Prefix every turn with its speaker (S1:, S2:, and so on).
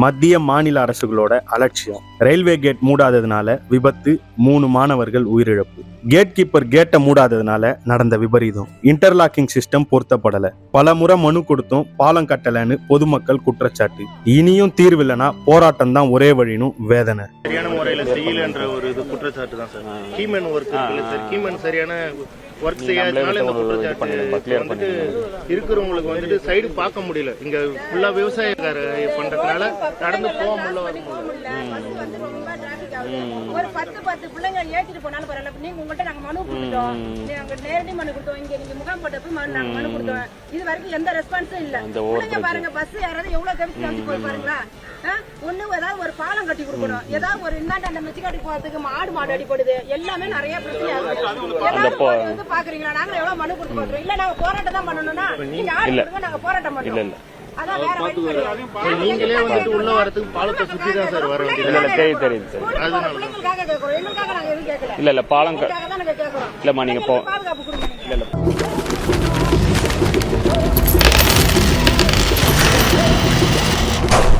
S1: மத்திய மாநில அரசுகளோட அலட்சியம். ரயில்வே கேட் மூடாததுனால விபத்து மூணு மாணவர்கள் உயிரிழப்பு. கேட் கீப்பர் கேட்டை மூடாததுனால நடந்த விபரீதம். இன்டர்லாக்கிங் சிஸ்டம் பொருத்தப்படல. பல முறை மனு கொடுத்தும் பாலம் கட்டலன்னு பொதுமக்கள் குற்றச்சாட்டு. இனியும் தீர்வில்லைனா போராட்டம் தான் ஒரே வழின்னு வேதனை.
S2: சரியான முறையில செய்யலன்ற ஒரு இது குற்றச்சாட்டு தான் sir. Keyman work sir? Keyman சரியான ஒர்க் செய்யாதனால இந்த குற்றச்சாட்டு வந்துட்டு இருக்கிறவங்களுக்கு வந்துட்டு சைடு பார்க்க முடியல. இங்க ஃபுல்லா விவசாயக்கார பண்றதுனால நடந்து போக முடியல
S3: ஒரு பத்து பத்து பிள்ளைங்க ஏத்திட்டு போனாலும் பரவாயில்ல. நீங்க உங்கள்ட்ட நாங்க மனு கொடுத்தோம் நாங்க நேரடி மனு கொடுத்தோம். இங்க நீங்க முகாம் போட்ட போய் மனு- நாங்க மனு கொடுத்தோம். இது வரைக்கும் எந்த ரெஸ்பான்ஸும் இல்ல. பிள்ளைங்க பாருங்க பஸ் யாராவது எவ்வளவு கவிச்சு கவிச்சு போய் பாருங்களா? ஒண்ணு ஏதாவது ஒரு பாலம் கட்டி கொடுக்கணும். ஏதாவது ஒரு இந்தாண்ட அந்த மெச்சிக்காட்டி போறதுக்கு மாடு மாடு அடிப்படுது எல்லாமே நிறைய பிரச்சனை ஆகுது. பாக்குறீங்களா? நாங்க எவ்வளவு மனு கொடுத்து பாக்குறோம். இல்ல நாங்க போராட்டம் தான் பண்ணணும்னா நீங்க ஆடு நாங்க போராட்டம் பண்ணுவோம்
S2: நீங்களே வந்துட்டு உள்ள வரதுக்கு பாலத்தை சுத்தி தான் சார் வர வேண்டியது.
S4: இல்ல இல்ல தெரியுது தெரியுது தெரியுது. இல்ல இல்ல பாலம் இல்லம்மா நீங்க போ.
S3: பாதுகாப்பு கொடுங்க.
S4: இல்ல இல்ல.